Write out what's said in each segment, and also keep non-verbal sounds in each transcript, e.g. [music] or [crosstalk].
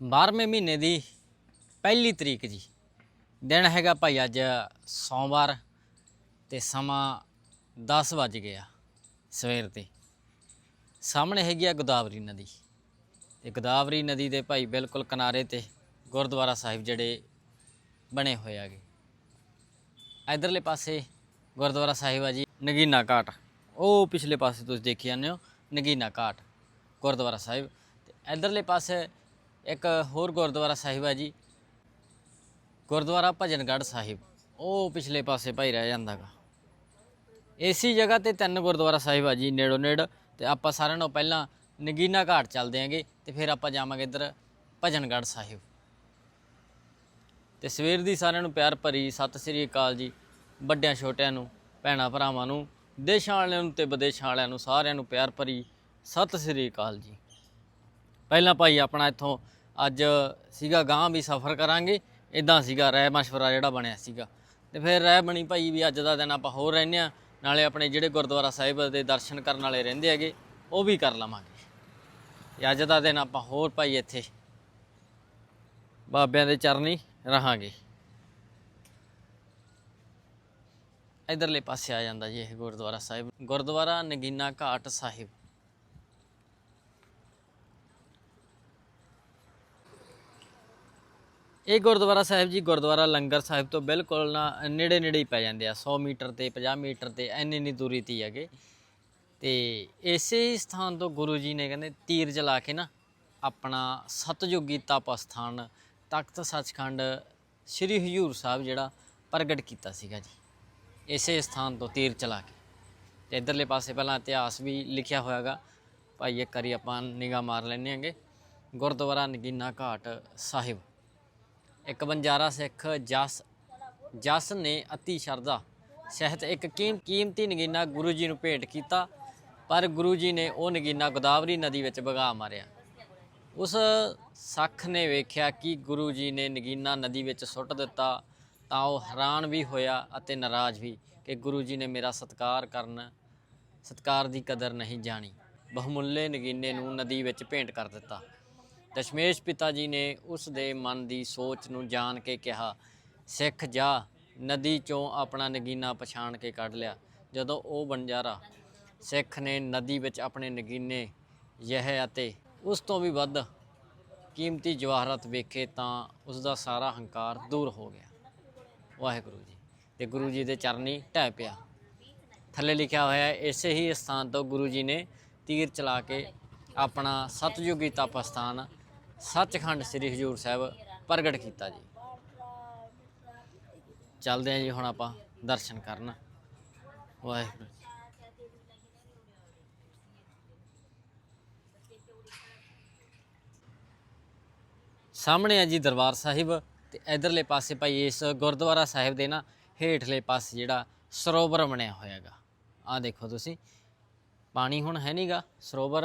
12ਵੇਂ ਮਹੀਨੇ ਦੀ ਪਹਿਲੀ ਤਰੀਕ ਜੀ। ਦਿਨ ਹੈਗਾ ਭਾਈ ਅੱਜ ਸੋਮਵਾਰ ਤੇ ਸਮਾਂ 10 ਵੱਜ ਗਿਆ ਸਵੇਰ 'ਤੇ ਸਾਹਮਣੇ ਹੈਗੀ ਆ ਗੋਦਾਵਰੀ ਨਦੀ। ਤੇ ਗੋਦਾਵਰੀ ਨਦੀ ਦੇ ਭਾਈ ਬਿਲਕੁਲ ਕਿਨਾਰੇ ਤੇ ਗੁਰਦੁਆਰਾ ਸਾਹਿਬ ਜਿਹੜੇ ਬਣੇ ਹੋਏ ਆਗੇ ਇਧਰਲੇ ਪਾਸੇ ਗੁਰਦੁਆਰਾ ਸਾਹਿਬ ਆ ਜੀ, ਨਗੀਨਾ ਘਾਟ। ਉਹ ਪਿਛਲੇ ਪਾਸੇ ਤੁਸੀਂ ਦੇਖੀ ਜਾਂਦੇ ਹੋ, ਨਗੀਨਾ ਘਾਟ, ਗੁਰਦੁਆਰਾ ਸਾਹਿਬ। ਤੇ ਇਧਰਲੇ ਪਾਸੇ ਇੱਕ ਹੋਰ ਗੁਰਦੁਆਰਾ ਸਾਹਿਬ ਆ ਜੀ। ਗੁਰਦੁਆਰਾ ਭਜਨਗੜ੍ਹ ਸਾਹਿਬ। ਉਹ ਪਿਛਲੇ ਪਾਸੇ ਭਾਈ ਰਹਿ ਜਾਂਦਾਗਾ। ਇਸੀ ਜਗ੍ਹਾ ਤੇ ਤਿੰਨ ਗੁਰਦੁਆਰਾ ਸਾਹਿਬ ਆ ਜੀ, ਨੇੜੋ ਨੇੜ। ਤੇ ਆਪਾਂ ਸਾਰਿਆਂ ਨਾਲੋਂ ਪਹਿਲਾਂ ਨਗੀਨਾ ਘਾਟ ਚੱਲਦੇ ਆਂਗੇ ਤੇ ਫਿਰ ਆਪਾਂ ਜਾਵਾਂਗੇ ਇੱਧਰ ਭਜਨਗੜ੍ਹ ਸਾਹਿਬ। ਤੇ ਸਵੇਰ ਦੀ ਸਾਰਿਆਂ ਨੂੰ ਪਿਆਰ ਭਰੀ ਸਤਿ ਸ੍ਰੀ ਅਕਾਲ ਜੀ, ਵੱਡਿਆਂ ਛੋਟਿਆਂ ਨੂੰ, ਭੈਣਾਂ ਭਰਾਵਾਂ ਨੂੰ, ਦੇਸ਼ਾਂ ਵਾਲਿਆਂ ਨੂੰ ਤੇ ਵਿਦੇਸ਼ਾਂ ਵਾਲਿਆਂ ਨੂੰ ਸਾਰਿਆਂ ਨੂੰ ਪਿਆਰ ਭਰੀ ਸਤਿ ਸ੍ਰੀ ਅਕਾਲ ਜੀ। ਪਹਿਲਾਂ ਭਾਈ ਆਪਣਾ ਇੱਥੋਂ ਅੱਜ ਸੀਗਾ ਗਾਂ ਵੀ ਸਫ਼ਰ ਕਰਾਂਗੇ ਇਦਾਂ ਸੀਗਾ ਰਾਏ ਮਸ਼ਵਰਾ ਜਿਹੜਾ ਬਣਿਆ ਸੀਗਾ। ਤੇ ਫਿਰ ਰਾਏ ਬਣੀ ਭਾਈ ਵੀ ਅੱਜ ਦਾ ਦਿਨ ਆਪਾਂ ਹੋਰ ਰਹਿੰਦੇ ਆ ਨਾਲੇ ਆਪਣੇ ਜਿਹੜੇ ਗੁਰਦੁਆਰਾ ਸਾਹਿਬ ਦੇ ਦਰਸ਼ਨ ਕਰਨ ਵਾਲੇ ਰਹਿੰਦੇ ਹੈਗੇ, ਉਹ ਵੀ ਕਰ ਲਵਾਂਗੇ। ਤੇ ਅੱਜ ਦਾ ਦਿਨ ਆਪਾਂ ਹੋਰ ਭਾਈ ਇੱਥੇ ਬਾਬਿਆਂ ਦੇ ਚਰਨੀ ਰਹਾਂਗੇ। ਇਧਰਲੇ ਪਾਸੇ ਆ ਜਾਂਦਾ ਜੀ ਇਹ ਗੁਰਦੁਆਰਾ ਸਾਹਿਬ। ਗੁਰਦੁਆਰਾ ਨਗੀਨਾ ਘਾਟ ਸਾਹਿਬ। ਇਹ ਗੁਰਦੁਆਰਾ ਸਾਹਿਬ ਜੀ, ਗੁਰਦੁਆਰਾ ਲੰਗਰ ਸਾਹਿਬ ਤੋਂ ਬਿਲਕੁਲ ਨਾ ਨੇੜੇ ਨੇੜੇ ਹੀ ਪੈ ਜਾਂਦੇ ਆ 100 ਮੀਟਰ ਤੇ 50 ਮੀਟਰ ਤੇ, ਇੰਨੀ ਇੰਨੀ ਦੂਰੀ ਤੇ ਹੈਗੇ। ਤੇ ਇਸੇ ਹੀ ਸਥਾਨ ਤੋਂ ਗੁਰੂ ਜੀ ਨੇ ਕਹਿੰਦੇ ਤੀਰ ਚਲਾ ਕੇ ਨਾ ਆਪਣਾ ਸਤਜੁਗੀ ਤਪ ਸਥਾਨ ਤਖਤ ਸੱਚਖੰਡ ਸ੍ਰੀ ਹਜੂਰ ਸਾਹਿਬ ਜਿਹੜਾ ਪ੍ਰਗਟ ਕੀਤਾ ਸੀਗਾ ਜੀ। ਇਸੇ ਸਥਾਨ ਤੋਂ ਤੀਰ ਚਲਾ ਕੇ। ਤੇ ਇਧਰਲੇ ਪਾਸੇ ਪਹਿਲਾਂ ਇਤਿਹਾਸ ਵੀ ਲਿਖਿਆ ਹੋਇਆਗਾ। ਭਾਈ ਇੱਕ ਵਾਰੀ ਆਪਾਂ ਨਿਗਾਹ ਮਾਰ ਲੈਣੇ ਆਂਗੇ ਗੁਰਦੁਆਰਾ ਨਗੀਨਾ ਘਾਟ ਸਾਹਿਬ। ਇੱਕ ਬੰਜਾਰਾ ਸਿੱਖ ਜਸ ਜਸ ਨੇ ਅਤੀ ਸ਼ਰਧਾ ਸਹਿਤ ਇੱਕ ਕੀਮ, ਕੀਮਤੀ ਨਗੀਨਾ ਗੁਰੂ ਜੀ ਨੂੰ ਭੇਟ ਕੀਤਾ, ਪਰ ਗੁਰੂ ਜੀ ਨੇ ਉਹ ਨਗੀਨਾ ਗੋਦਾਵਰੀ ਨਦੀ ਵਿੱਚ ਵਗਾ ਮਾਰਿਆ। ਉਸ ਸੱਖ ਨੇ ਵੇਖਿਆ ਕਿ ਗੁਰੂ ਜੀ ਨੇ ਨਗੀਨਾ ਨਦੀ ਵਿੱਚ ਸੁੱਟ ਦਿੱਤਾ, ਤਾਂ ਉਹ ਹੈਰਾਨ ਵੀ ਹੋਇਆ ਅਤੇ ਨਾਰਾਜ਼ ਵੀ ਕਿ ਗੁਰੂ ਜੀ ਨੇ ਮੇਰਾ ਸਤਿਕਾਰ ਕਰਨ, ਸਤਿਕਾਰ ਦੀ ਕਦਰ ਨਹੀਂ ਜਾਣੀ। ਬਹੁਮੁੱਲੇ ਨਗੀਨੇ ਨੂੰ ਨਦੀ ਵਿੱਚ ਭੇਂਟ ਕਰ ਦਿੱਤਾ। ਦਸ਼ਮੇਸ਼ ਪਿਤਾ ਜੀ ਨੇ ਉਸ ਦੇ ਮਨ ਦੀ ਸੋਚ ਨੂੰ ਜਾਣ ਕੇ ਕਿਹਾ, ਸਿੱਖ ਜਾ, ਨਦੀ ਚੋਂ ਆਪਣਾ ਨਗੀਨਾ ਪਛਾਣ ਕੇ ਕੱਢ ਲਿਆ। ਜਦੋਂ ਉਹ ਬੰਜਾਰਾ ਸਿੱਖ ਨੇ ਨਦੀ ਵਿੱਚ ਆਪਣੇ ਨਗੀਨੇ ਯਹ ਅਤੇ ਉਸ ਤੋਂ ਵੀ ਵੱਧ ਕੀਮਤੀ ਜਵਾਹਰਤ ਵੇਖੇ ਤਾਂ ਉਸ ਦਾ ਸਾਰਾ ਹੰਕਾਰ ਦੂਰ ਹੋ ਗਿਆ। ਵਾਹਿਗੁਰੂ ਜੀ, ਤੇ ਗੁਰੂ ਜੀ ਦੇ ਚਰਨੀ ਢਹਿ ਪਿਆ। ਥੱਲੇ ਲਿਖਿਆ ਹੋਇਆ ਹੈ, ਇਸੇ ਹੀ ਸਥਾਨ ਤੋਂ ਗੁਰੂ ਜੀ ਨੇ ਤੀਰ ਚਲਾ ਕੇ ਆਪਣਾ ਸਤਜੁਗੀ ਤਪ ਸਥਾਨ ਸੱਚਖੰਡ ਸ੍ਰੀ ਹਜੂਰ ਸਾਹਿਬ ਪ੍ਰਗਟ ਕੀਤਾ ਜੀ। ਚੱਲਦੇ ਹਾਂ ਜੀ ਹੁਣ ਆਪਾਂ ਦਰਸ਼ਨ ਕਰਨ। ਵਾਹਿਗੁਰੂ ਸਾਹਮਣੇ ਆ ਜੀ ਦਰਬਾਰ ਸਾਹਿਬ ਤੇ ਇਧਰਲੇ ਪਾਸੇ ਭਾਈ ਇਸ ਗੁਰਦੁਆਰਾ ਸਾਹਿਬ ਦੇ ਨਾ ਹੇਠਲੇ ਪਾਸੇ ਜਿਹੜਾ ਸਰੋਵਰ ਬਣਿਆ ਹੋਇਆ ਹੈਗਾ ਆ ਦੇਖੋ ਤੁਸੀਂ। ਪਾਣੀ ਹੁਣ ਹੈ ਨਹੀਂਗਾ ਸਰੋਵਰ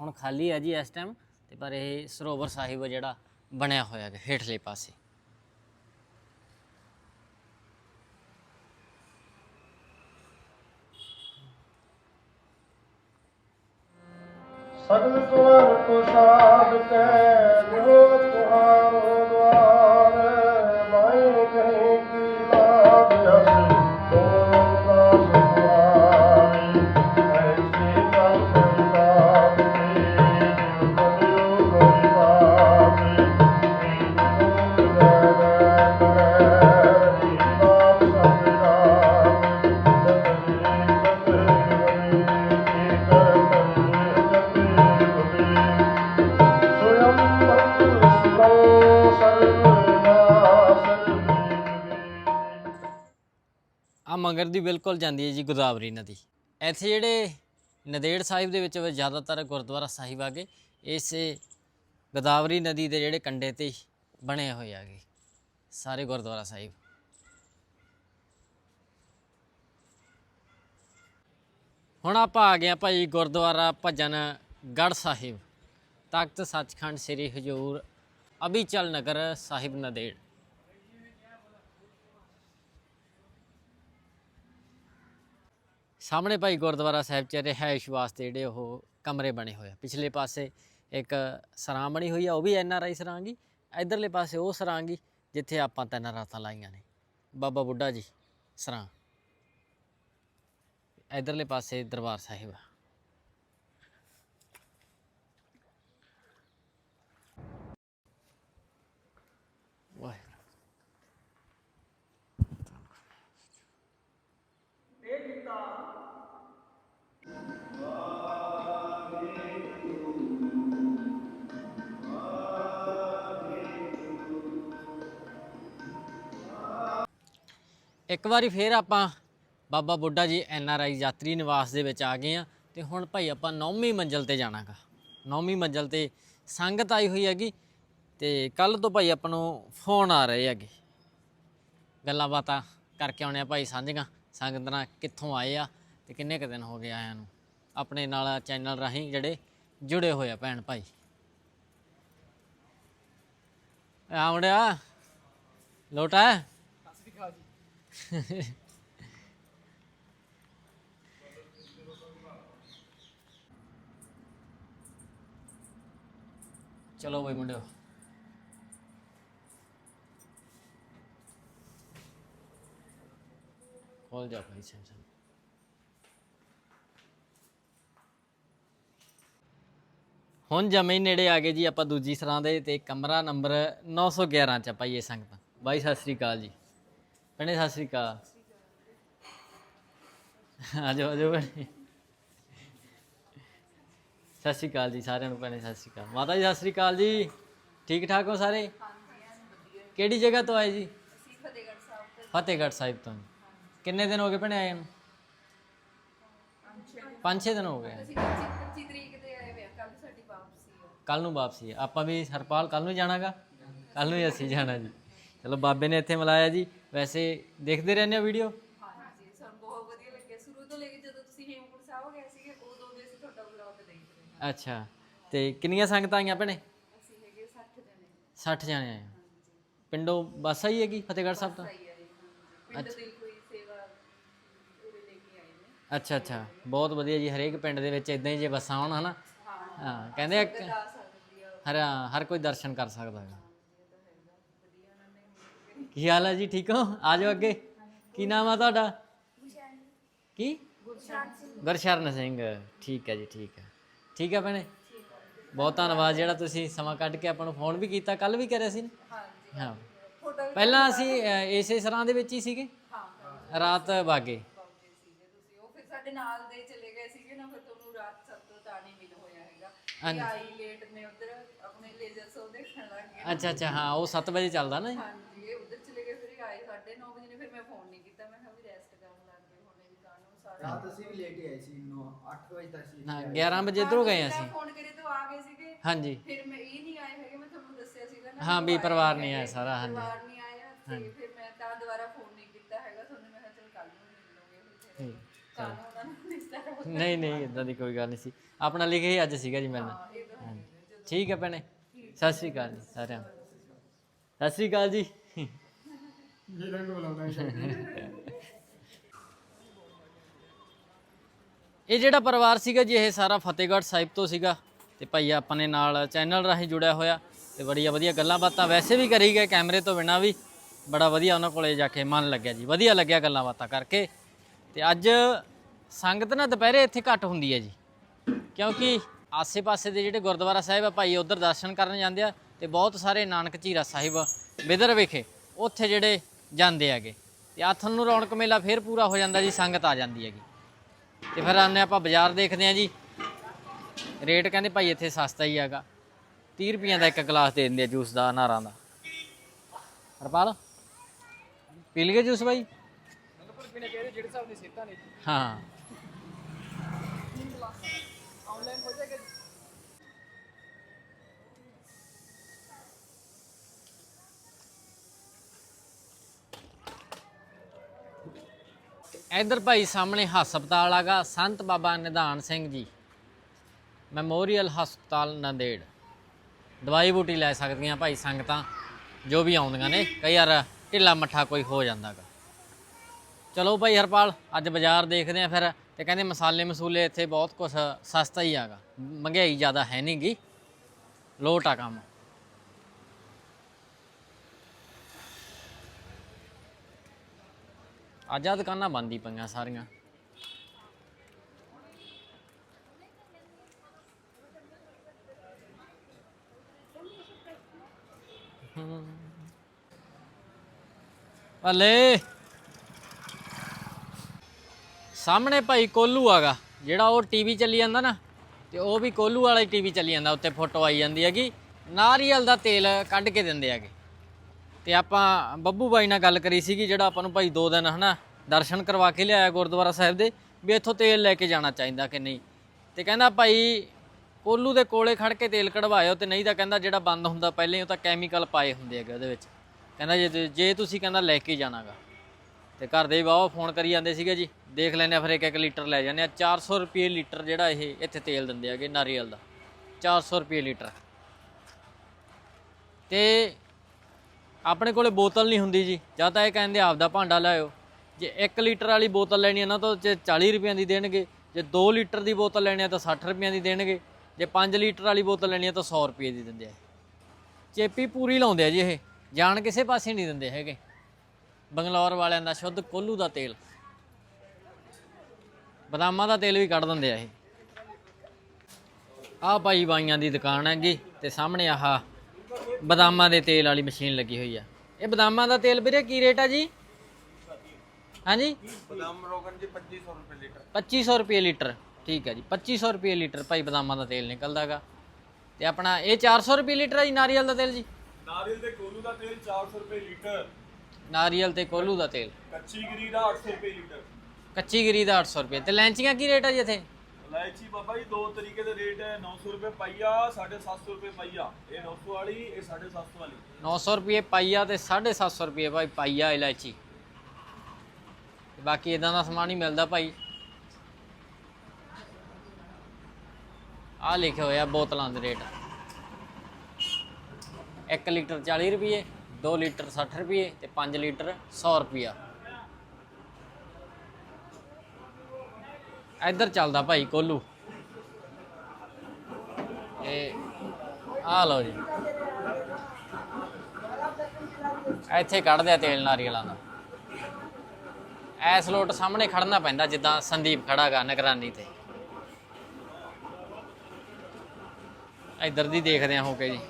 ਹੁਣ ਖਾਲੀ ਆ ਜੀ ਇਸ ਟਾਈਮ ਤੇ ਪਰ ਇਹ ਸਰੋਵਰ ਸਾਹਿਬ ਜਿਹੜਾ ਬਣਿਆ ਹੋਇਆ ਹੈਗਾ ਹੇਠਲੇ ਪਾਸੇ। ਸਗਲ ਤੁਮਰ ਪ੍ਰਸਾਦ ਕੈ ਜੋ ਤੁਹਾਰੋ ਮੰਗਰ ਦੀ ਬਿਲਕੁਲ ਜਾਂਦੀ ਹੈ ਜੀ, ਗੋਦਾਵਰੀ ਨਦੀ। ਇੱਥੇ ਜਿਹੜੇ ਨਦੇੜ ਸਾਹਿਬ ਦੇ ਵਿੱਚ ਜ਼ਿਆਦਾਤਰ ਗੁਰਦੁਆਰਾ ਸਾਹਿਬ ਆਗੇ ਇਸੇ ਗੋਦਾਵਰੀ ਨਦੀ ਦੇ ਜਿਹੜੇ ਕੰਢੇ ਤੇ ਬਣੇ ਹੋਏ ਆਗੇ ਸਾਰੇ ਗੁਰਦੁਆਰਾ ਸਾਹਿਬ। ਹੁਣ ਆਪਾਂ ਆ ਗਏ ਆ ਭਾਈ ਗੁਰਦੁਆਰਾ ਭਜਨ ਗੜ ਸਾਹਿਬ, ਤਖਤ ਸੱਚਖੰਡ ਸ੍ਰੀ ਹਜੂਰ ਅਭੀਚਲ ਨਗਰ ਸਾਹਿਬ ਨਦੇੜ। ਸਾਹਮਣੇ ਭਾਈ ਗੁਰਦੁਆਰਾ ਸਾਹਿਬ ਚ ਰਿਹਾਇਸ਼ ਵਾਸਤੇ ਜਿਹੜੇ ਉਹ ਕਮਰੇ ਬਣੇ ਹੋਏ ਆ। ਪਿਛਲੇ ਪਾਸੇ ਇੱਕ ਸਰਾਂ ਬਣੀ ਹੋਈ ਆ, ਉਹ ਵੀ ਐਨ ਆਰ ਆਈ ਸਰਾਂਗੀ। ਇਧਰਲੇ ਪਾਸੇ ਉਹ ਸਰਾਂਗੀ, ਜਿੱਥੇ ਆਪਾਂ ਤਿੰਨ ਰਾਤਾਂ ਲਾਈਆਂ ਨੇ। ਬਾਬਾ ਬੁੱਢਾ ਜੀ, ਸਰਾਂ। ਇਧਰਲੇ ਪਾਸੇ ਦਰਬਾਰ ਸਾਹਿਬ ਆ। ਇੱਕ ਵਾਰੀ ਫੇਰ ਆਪਾਂ ਬਾਬਾ ਬੁੱਢਾ ਜੀ ਐਨ ਆਰ ਆਈ ਯਾਤਰੀ ਨਿਵਾਸ ਦੇ ਵਿੱਚ ਆ ਗਏ ਆ ਤੇ ਹੁਣ ਭਾਈ ਆਪਾਂ ਨੌਵੀਂ ਮੰਜ਼ਲ ਤੇ ਜਾਣਾਗਾ। ਨੌਵੀਂ ਮੰਜ਼ਲ ਤੇ ਸੰਗਤ ਆਈ ਹੋਈ ਹੈਗੀ ਤੇ ਕੱਲ ਤੋਂ ਭਾਈ ਆਪਾਂ ਨੂੰ ਫੋਨ ਆ ਰਹੇ ਹੈਗੇ। ਗੱਲਾਂ ਬਾਤਾਂ ਕਰਕੇ ਆਉਣੇ ਆ ਭਾਈ ਸਾਂਝੀਆਂ। ਸੰਗਤ ਨਾਲ ਕਿੱਥੋਂ ਆਏ ਆ ਤੇ ਕਿੰਨੇ ਕੁ ਦਿਨ ਹੋ ਗਏ ਆਇਆਂ ਨੂੰ। ਆਪਣੇ ਨਾਲ ਚੈਨਲ ਰਾਹੀਂ ਜਿਹੜੇ ਜੁੜੇ ਹੋਏ ਆ ਭੈਣ ਭਾਈ। ਆ ਲੋਟਾ। [laughs] ਚਲੋ ਬਈ ਮੁੰਡਿਓ। ਖੋਲ ਜਾ ਭਾਈ ਸੈਮਸੰਗ ਹੁਣ ਜਮੇ ਨੇੜੇ ਆ ਗਏ ਜੀ ਆਪਾਂ ਦੂਜੀ ਸਰਾਂ ਦੇ ਤੇ ਕਮਰਾ ਨੰਬਰ 911 ਚ ਆਪਾਂ ਇਹ ਸੰਗਤ। ਬਾਈ, ਸਤਿ ਸ੍ਰੀ ਅਕਾਲ ਜੀ। ਭੈਣੇ ਸਤਿ ਸ੍ਰੀ ਅਕਾਲ। ਆਜੋ ਆਜੋ ਭੈਣੇ। ਸਤਿ ਸ੍ਰੀ ਅਕਾਲ ਜੀ ਸਾਰਿਆਂ ਨੂੰ ਭੈਣੇ ਸਤਿ ਸ੍ਰੀ ਅਕਾਲ। ਮਾਤਾ ਜੀ ਸਤਿ ਸ੍ਰੀ ਅਕਾਲ ਜੀ। ਠੀਕ ਠਾਕ ਹੋ ਸਾਰੇ? ਕਿਹੜੀ ਜਗ੍ਹਾ ਤੋਂ ਆਏ ਜੀ? ਫਤਿਹਗੜ੍ਹ ਸਾਹਿਬ ਤੋਂ। ਕਿੰਨੇ ਦਿਨ ਹੋ ਗਏ ਭੈਣੇ ਆਏ ਨੂੰ? ਪੰਜ ਛੇ ਦਿਨ ਹੋ ਗਏ। ਅਸੀਂ 25 ਤਰੀਕ ਤੇ ਆਏ ਵੇ ਕੱਲ ਸਾਡੀ ਵਾਪਸੀ ਆ। ਕੱਲ ਨੂੰ ਵਾਪਸੀ। ਆਪਾਂ ਵੀ ਹਰਪਾਲ ਕੱਲ ਨੂੰ ਜਾਣਾਗਾ? ਕੱਲ ਨੂੰ ਹੀ ਅਸੀਂ ਜਾਣਾ ਜੀ। ਚਲੋ ਬਾਬੇ ਨੇ ਇੱਥੇ ਮਿਲਾਇਆ ਜੀ। ਵੈਸੇ ਦੇਖਦੇ ਰਹਿੰਦੇ ਹੋ ਵੀਡੀਓ ਹਾਂਜੀ ਸਾਨੂੰ ਬਹੁਤ ਵਧੀਆ ਲੱਗਿਆ। ਸ਼ੁਰੂ ਤੋਂ ਲੈ ਕੇ ਜਦੋਂ ਤੁਸੀਂ ਹੇਮਕੁੰਟ ਸਾਹਿਬ ਗਏ ਸੀਗੇ ਉਦੋਂ ਦੇ ਅਸੀਂ ਤੁਹਾਡਾ ਵਲੌਗ ਦੇਖ ਰਹੇ ਹਾਂ। ਅੱਛਾ। ਤੇ ਕਿੰਨੀਆਂ ਸੰਗਤਾਂ ਆਈਆਂ ਭੈਣੇ? ਅਸੀਂ ਹੈਗੇ 60 ਜਣੇ। 60 ਜਾਣੇ ਆਏ ਪਿੰਡੋਂ ਬੱਸ ਆਈ ਹੈਗੀ ਫਤਿਹਗੜ੍ਹ ਸਾਹਿਬ ਤੋਂ? ਆਈ ਆਏ ਪਿੰਡ ਦੀ ਕੋਈ ਸੇਵਾ ਉਰੇ ਲੈ ਕੇ ਆਏ ਨੇ। ਅੱਛਾ ਅੱਛਾ। ਬਹੁਤ ਵਧੀਆ ਜੀ ਹਰੇਕ ਪਿੰਡ ਦੇ ਵਿੱਚ ਇਦਾਂ ਹੀ ਜੇ ਬੱਸਾਂ ਆਉਣ ਹਨਾ? ਹਾਂ। ਕਹਿੰਦੇ ਆ ਕਿ ਆ ਸਕਦੀ ਆ। ਹਰ ਹਰ ਕੋਈ ਦਰਸ਼ਨ ਕਰ ਸਕਦਾ ਹੈ ਕੀ ਹਾਲ ਹੈ ਜੀ ਠੀਕ ਹੋ? ਆ ਜਾਓ ਅੱਗੇ। ਕੀ ਨਾਮ ਆ ਤੁਹਾਡਾ? ਕੀ? ਗੁਰਸ਼ਰਨ ਸਿੰਘ। ਠੀਕ ਹੈ ਜੀ ਠੀਕ ਹੈ। ਠੀਕ ਹੈ ਭੈਣੇ? ਬਹੁਤ ਧੰਨਵਾਦ ਜਿਹੜਾ ਤੁਸੀਂ ਸਮਾਂ ਕੱਢ ਕੇ ਆਪਾਂ ਨੂੰ ਫੋਨ ਵੀ ਕੀਤਾ ਕੱਲ ਵੀ ਕਰਿਆ ਸੀ ਨਾ? ਹਾਂ। ਪਹਿਲਾਂ ਅਸੀਂ ਇਸੇ ਸਰਾਂ ਦੇ ਵਿੱਚ ਹੀ ਸੀਗੇ? ਹਾਂ। ਰਾਤ ਬਾਗੇ। ਪਹੁੰਚੇ ਸੀਗੇ ਤੁਸੀਂ। ਉਹ ਫਿਰ ਸਾਡੇ ਨਾਲ ਦੇ ਚਲੇ ਗਏ ਸੀਗੇ ਨਾ ਫਿਰ ਤੁਹਾਨੂੰ ਰਾਤ ਸਭ ਤੋਂ ਤਾਂ ਨਹੀਂ ਮਿਲ ਹੋਇਆ ਹੈਗਾ। ਕਿ ਆਈ ਲੇਟ ਨੇ ਉਧਰ ਆਪਣੇ ਲੇਜ਼ਰ ਸ਼ੋ ਦੇਖਣ ਲੱਗ ਗਏ। ਅੱਛਾ ਅੱਛਾ ਹਾਂ ਉਹ 7 ਵਜੇ ਚੱਲਦਾ ਨਾ ਜੀ? ਹਾਂਜੀ ਇਹ ਉਧਰ ਚਲੇ ਗਏ ਫਿਰ ਇਹ ਆਏ 9:30 ਵਜੇ ਨੇ ਫਿਰ ਮੈਂ ਫੋਨ ਨਹੀਂ ਕੀਤਾ ਮੈਂ ਕਿਹਾ ਵੀ ਰੈਸਟ ਕਰਨ ਲੱਗ ਗਏ ਹੁਣੇ ਵੀ ਕਾਨੂੰ ਸਾਰਾ ਰਾਤ ਅਸੀਂ ਵੀ ਲੇਟ ਹੀ ਆਏ ਸੀ 9 8 ਵਜੇ ਤੱਕ ਸੀ। ਹਾਂ 11 ਵਜੇ ਇੱਧਰੋਂ ਗਏ ਅਸੀਂ। ਫੋਨ ਕਰੇ ਤੋਂ ਆ ਗਏ ਸੀਗੇ। ਹਾਂਜੀ। ਫਿਰ ਮੈਂ ਇਹ ਨਹੀਂ ਆਏ ਹੈਗੇ ਮੈਂ ਤੁਹਾਨੂੰ ਦੱਸਿਆ ਸੀਗਾ ਨਾ ਹਾਂ ਵੀ ਪਰਿਵਾਰ ਨਹੀਂ ਆਇਆ ਸਾਰਾ ਹਾਂਜੀ। ਪਰਿਵਾਰ ਨਹੀਂ ਆਇਆ ਤੇ ਫਿਰ ਮੈਂ ਤਾਂ ਦੁਬਾਰਾ ਫੋਨ ਨਹੀਂ ਕੀਤਾ ਹੈਗਾ ਤੁਹਾਨੂੰ ਮੈਂ ਕਿਹਾ ਚਲ ਕੱਲ ਨੂੰ ਮਿਲ ਹੋ ਨਹੀਂ ਨਹੀਂ ਇਦਾਂ ਦੀ ਕੋਈ ਗੱਲ ਨਹੀਂ ਸੀ। ਆਪਣਾ ਲਿਖਿਆ ਹੀ ਅੱਜ ਸੀਗਾ ਜੀ ਹੈ। ਠੀਕ ਹੈ ਭੈਣੇ। ਸਤਿ ਸ੍ਰੀ ਅਕਾਲ ਜੀ ਸਾਰਿਆਂ ਸਤਿ ਸ੍ਰੀ ਅਕਾਲ ਜੀ। ਜਿਹੜਾ ਨੂੰ ਬੁਲਾਉਂਦਾ ਇਹ ਜਿਹੜਾ ਪਰਿਵਾਰ ਸੀਗਾ ਜੀ, ਇਹ ਸਾਰਾ ਫਤਿਹਗੜ੍ਹ ਸਾਹਿਬ ਤੋਂ ਸੀਗਾ। ਤੇ ਭਾਈ ਆਪਣੇ ਨਾਲ ਚੈਨਲ ਰਾਹੀਂ ਜੁੜਿਆ ਹੋਇਆ ਤੇ ਬੜੀਆਂ ਵਧੀਆ ਗੱਲਾਂ ਬਾਤਾਂ ਵੈਸੇ ਵੀ ਕਰੀ ਗਏ ਕੈਮਰੇ ਤੋਂ ਬਿਨਾ ਵੀ। ਬੜਾ ਵਧੀਆ ਉਹਨਾਂ ਕੋਲੇ ਜਾ ਕੇ ਮਨ ਲੱਗਿਆ ਜੀ, ਵਧੀਆ ਲੱਗਿਆ ਗੱਲਾਂ ਬਾਤਾਂ ਕਰਕੇ। ਤੇ ਅੱਜ ਸੰਗਤ ਨਾ ਦੁਪਹਿਰੇ ਇੱਥੇ ਘੱਟ ਹੁੰਦੀ ਹੈ ਜੀ, ਕਿਉਂਕਿ ਆਸੇ-ਪਾਸੇ ਦੇ ਜਿਹੜੇ ਗੁਰਦੁਆਰਾ ਸਾਹਿਬ ਆ ਭਾਈ, ਉਧਰ ਦਰਸ਼ਨ ਕਰਨ ਜਾਂਦੇ ਆ ਤੇ ਬਹੁਤ ਸਾਰੇ ਨਾਨਕ ਝੀਰਾ ਸਾਹਿਬ ਬਿਦਰ ਵਿਖੇ ਉੱਥੇ ਜਿਹੜੇ ਜਾਂਦੇ ਹੈਗੇ। ਤੇ ਆਥਨ ਨੂੰ ਰੌਣਕ ਮੇਲਾ ਫੇਰ ਪੂਰਾ ਹੋ ਜਾਂਦਾ ਜੀ, ਸੰਗਤ ਆ ਜਾਂਦੀ ਹੈਗੀ। ਤੇ ਫਿਰ ਆਨੇ ਆਪਾਂ ਬਾਜ਼ਾਰ ਦੇਖਦੇ ਆ ਜੀ। ਰੇਟ ਕਹਿੰਦੇ ਭਾਈ ਇੱਥੇ ਸਸਤਾ ਹੀ ਹੈਗਾ। 30 ਰੁਪਈਆਂ ਦਾ ਇੱਕ ਗਲਾਸ ਦੇ ਦਿੰਦੇ ਆ ਜੂਸ ਦਾ ਅਨਾਰਾਂ ਦਾ। ਹਰਪਾਲ ਪੀ ਲਈਏ ਜੂਸ ਬਾਈ? ਨੇ। ਹਾਂ। ਇੱਧਰ ਭਾਈ ਸਾਹਮਣੇ ਹਸਪਤਾਲ ਆਗਾ, ਸੰਤ ਬਾਬਾ ਨਿਧਾਨ ਸਿੰਘ ਜੀ। ਮੈਮੋਰੀਅਲ ਹਸਪਤਾਲ ਨੰਦੇੜ। ਦਵਾਈ ਬੂਟੀ ਲੈ ਸਕਦੀਆਂ ਭਾਈ ਸੰਗਤਾਂ, ਜੋ ਵੀ ਆਉਂਦੀਆਂ ਨੇ। ਕਈ ਵਾਰ ਢਿੱਲਾ ਮੱਠਾ ਕੋਈ ਹੋ ਜਾਂਦਾਗਾ ਚਲੋ ਭਾਈ ਹਰਪਾਲ, ਅੱਜ ਬਾਜ਼ਾਰ ਦੇਖਦੇ ਆ ਫਿਰ। ਤੇ ਕਹਿੰਦੇ ਮਸਾਲੇ ਮਸੂਲੇ ਇੱਥੇ ਬਹੁਤ ਕੁਝ ਸਸਤਾ ਹੀ ਆਗਾ। ਮਹਿੰਗਾਈ ਜ਼ਿਆਦਾ ਹੈ ਨਹੀਂਗੀ ਲੋਟ ਆ ਕੰਮ। ਅੱਜ ਆ ਦੁਕਾਨਾਂ ਬੰਦ ਹੀ ਪਈਆਂ ਸਾਰੀਆਂ। ਹਲੇ। ਸਾਹਮਣੇ ਭਾਈ ਕੋਲੂ ਆਗਾ, ਜਿਹੜਾ ਉਹ ਟੀਵੀ ਚੱਲੀ ਜਾਂਦਾ ਨਾ, ਤੇ ਉਹ ਵੀ ਕੋਲੂ ਵਾਲਾ ਹੀ ਟੀਵੀ ਚੱਲੀ ਜਾਂਦਾ, ਉੱਤੇ ਫੋਟੋ ਆਈ ਜਾਂਦੀ ਹੈਗੀ। ਨਾਰੀਅਲ ਦਾ ਤੇਲ ਕੱਢ ਕੇ ਦਿੰਦੇ ਹੈਗੇ। ਤੇ ਆਪਾਂ ਬੱਬੂ ਬਾਈ ਨਾਲ ਗੱਲ ਕਰੀ ਸੀਗੀ ਜਿਹੜਾ ਆਪਾਂ ਨੂੰ ਭਾਈ ਦੋ ਦਿਨ ਹਨਾ ਦਰਸ਼ਨ ਕਰਵਾ ਕੇ ਲਿਆਇਆ ਗੁਰਦੁਆਰਾ ਸਾਹਿਬ ਦੇ, ਵੀ ਇੱਥੋਂ ਤੇਲ ਲੈ ਕੇ ਜਾਣਾ ਚਾਹੀਦਾ ਕਿ ਨਹੀਂ। ਤੇ ਕਹਿੰਦਾ ਭਾਈ ਕੋਲੂ ਦੇ ਕੋਲੇ ਖੜ ਕੇ ਤੇਲ ਕਢਵਾਇਓ ਤੇ ਨਹੀਂ ਤਾਂ ਕਹਿੰਦਾ ਜਿਹੜਾ ਬੰਦ ਹੁੰਦਾ ਪਹਿਲੇ ਉਹ ਤਾਂ ਕੈਮੀਕਲ ਪਾਏ ਹੁੰਦੇ ਹੈਗੇ ਉਹਦੇ ਵਿੱਚ। ਕਹਿੰਦਾ ਜੇ ਜੇ ਤੁਸੀਂ ਕਹਿੰਦਾ ਲੈ ਕੇ ਜਾਣਾਗਾ। ਤੇ ਘਰ ਦੇ ਬਾਹਰ ਫੋਨ ਕਰੀ ਜਾਂਦੇ ਸੀਗੇ ਜੀ, ਦੇਖ ਲੈਂਦੇ ਆ ਫਿਰ ਇੱਕ ਇੱਕ ਲੀਟਰ ਲੈ ਜਾਂਦੇ ਆ। 400 ਰੁਪਏ ਲੀਟਰ ਜਿਹੜਾ ਇਹ ਇੱਥੇ ਤੇਲ ਦਿੰਦੇ ਹੈਗੇ ਨਾਰੀਅਲ ਦਾ। 400 ਰੁਪਏ ਲੀਟਰ। ਤੇ ਆਪਣੇ ਕੋਲੇ ਬੋਤਲ ਨਹੀਂ ਹੁੰਦੀ ਜੀ। ਜਾਂ ਤਾਂ ਇਹ ਕਹਿੰਦੇ ਆਪਦਾ ਭਾਂਡਾ ਲਾਇਓ ਜੇ 1 ਲੀਟਰ ਵਾਲੀ ਬੋਤਲ ਲੈਣੀ ਹੈ ਨਾ, ਤਾਂ ਉਹ 'ਚ 40 ਰੁਪਈਆਂ ਦੀ ਦੇਣਗੇ। ਜੇ 2 ਲੀਟਰ ਦੀ ਬੋਤਲ ਲੈਣੀ ਹੈ ਤਾਂ 60 ਰੁਪਏ ਦੀ ਦੇਣਗੇ। ਜੇ 5 ਲੀਟਰ ਵਾਲੀ ਬੋਤਲ ਲੈਣੀ ਹੈ ਤਾਂ 100 ਰੁਪਏ ਦੀ ਦਿੰਦੇ ਆ। ਚੇਪੀ ਪੂਰੀ ਲਾਉਂਦੇ ਆ ਜੀ ਇਹ। ਜਾਣ ਕਿਸੇ ਪਾਸੇ ਨਹੀਂ ਦਿੰਦੇ ਹੈਗੇ। ਬੰਗਲੌਰ ਵਾਲਿਆਂ ਦਾ ਸ਼ੁੱਧ ਕੋਲੂ ਦਾ ਤੇਲ। ਬਦਾਮਾਂ ਦਾ ਤੇਲ ਵੀ ਕੱਢ ਦਿੰਦੇ ਆ ਇਹ। ਆਹ ਭਾਈ ਬਾਈਆਂ ਦੀ ਦੁਕਾਨ ਹੈਗੀ, ਤੇ ਸਾਹਮਣੇ ਆਹ ਬਦਾਮਾਂ ਦੇ ਤੇਲ ਵਾਲੀ ਮਸ਼ੀਨ ਲੱਗੀ ਹੋਈ ਆ। ਇਹ ਬਦਾਮਾਂ ਦਾ ਤੇਲ ਵੀਰੇ ਕੀ ਰੇਟ ਆ ਜੀ? ਹਾਂਜੀ? ਬਦਾਮ ਰੋਗਨ ਜੀ 2500 ਰੁਪਏ ਲੀਟਰ। 2500 ਰੁਪਏ ਲੀਟਰ। ਠੀਕ ਹੈ ਜੀ 2500 ਰੁਪਏ ਲੀਟਰ ਭਾਈ ਬਦਾਮਾਂ ਦਾ ਤੇਲ ਨਿਕਲਦਾਗਾ ਤੇ ਆਪਣਾ ਇਹ 400 ਰੁਪਏ ਲੀਟਰ ਆ ਜੀ ਨਾਰੀਅਲ ਦਾ ਤੇਲ ਜੀ? ਨਾਰੀਅਲ ਤੇ ਕੋਲੂ ਦਾ ਤੇਲ 400 ਰੁਪਏ ਲੀਟਰ। ਨਾਰੀਅਲ ਤੇ ਕੋਲੂ ਦਾ ਤੇਲ। ਕੱਚੀ ਗਰੀ ਦਾ 800 ਰੁਪਏ ਲੀਟਰ। ਕੱਚੀ ਗਰੀ ਦਾ 800 ਰੁਪਏ। ਤੇ ਲੈਂਚੀਆਂ ਕੀ ਰੇਟ ਆ ਜੀ ਇੱਥੇ? ਇਲਾਇਚੀ ਬਾਬਾ ਜੀ, ਦੋ ਤਰੀਕੇ ਦੇ ਰੇਟ ਹੈ। 900 ਰੁਪਏ ਪਾਈਆ 750 ਰੁਪਏ ਪਾਈਆ। ਇਹ 900 ਵਾਲੀ, ਇਹ 750 ਵਾਲੀ। 900 ਰੁਪਏ ਪਾਈਆ ਤੇ 750 ਰੁਪਏ ਭਾਈ ਪਾਈਆ ਇਲਾਇਚੀ। ਬਾਕੀ ਇਦਾਂ ਦਾ ਸਮਾਨ ਹੀ ਮਿਲਦਾ ਭਾਈ। ਆ ਲਿਖਿਆ ਹੋਇਆ ਬੋਤਲਾਂ ਦੇ ਰੇਟ। 1 ਲੀਟਰ 40 ਰੁਪਏ 2 ਲੀਟਰ 60 ਰੁਪਏ ਤੇ 5 ਲੀਟਰ 100 ਰੁਪਿਆ ਇੱਧਰ ਚੱਲਦਾ ਭਾਈ ਕੋਲੂ। ਇਹ ਆ ਲਓ ਜੀ। ਇੱਥੇ ਕੱਢਦੇ ਆ ਤੇਲ ਨਾਰੀਅਲਾਂ ਦਾ ਐਸ ਲੋਟ ਸਾਹਮਣੇ ਖੜਨਾ ਪੈਂਦਾ ਜਿੱਦਾਂ ਸੰਦੀਪ ਖੜਾਗਾ ਨਿਗਰਾਨੀ ਤੇ। ਇੱਧਰ ਦੀ ਦੇਖਦੇ ਆ ਹੋ ਕੇ ਜੀ।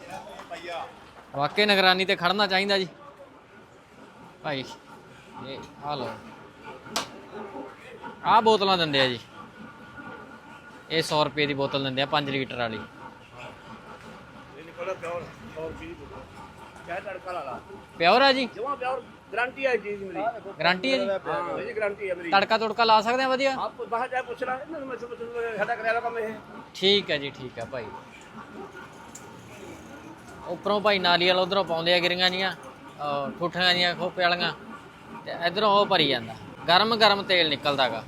ਵਾਕਈ ਨਿਗਰਾਨੀ ਤੇ ਖੜਨਾ ਚਾਹੀਦਾ ਜੀ। ਭਾਈ, ਇਹ ਆ ਲਓ। ਆਹ ਬੋਤਲਾਂ ਦਿੰਦੇ ਆ ਜੀ। ਇਹ 100 ਰੁਪਏ ਦੀ ਬੋਤਲ ਦਿੰਦੇ ਆ 5 ਲੀਟਰ ਵਾਲੀ। ਇਹ ਪਿਓਰ 100 ਰੁਪਏ ਦੀ ਕਿਆ ਤੜਕਾ ਲਾ ਪਿਓਰ ਆ ਜੀ? ਜਮਾ ਪਿਓਰ ਗਾਰੰਟੀ ਹੈ ਚੀਜ਼ ਮੇਰੀ ਗਾਰੰਟੀ ਹੈ ਜੀ? ਹਾਂ ਇਹ ਗਾਰੰਟੀ ਹੈ ਮੇਰੀ ਤੜਕਾ ਤੁੜਕਾ ਲਾ ਸਕਦੇ ਆ, ਵਧੀਆ? ਆਪ ਬਾਹਰ ਜਾ ਪੁੱਛ ਲੈ ਇਹਨਾਂ ਨੂੰ ਮੈਂ ਸਮਝ ਸਾਡਾ ਕਰਿਆ ਕੰਮ ਇਹ ਠੀਕ ਹੈ ਜੀ, ਠੀਕ ਹੈ ਭਾਈ। ਉੱਪਰੋਂ ਭਾਈ ਨਾਰੀਅਲ ਉਧਰੋਂ ਪਾਉਂਦੇ ਆ ਗਿਰੀਆਂ ਜੀਆਂ, ਅਹ ਠੂਠੀਆਂ ਜੀਆਂ, ਖੋਪੇ ਵਾਲੀਆਂ। ਤੇ ਇਧਰੋਂ ਉਹ ਭਰੀ ਜਾਂਦਾ। ਗਰਮ ਗਰਮ ਤੇਲ ਨਿਕਲਦਾਗਾ।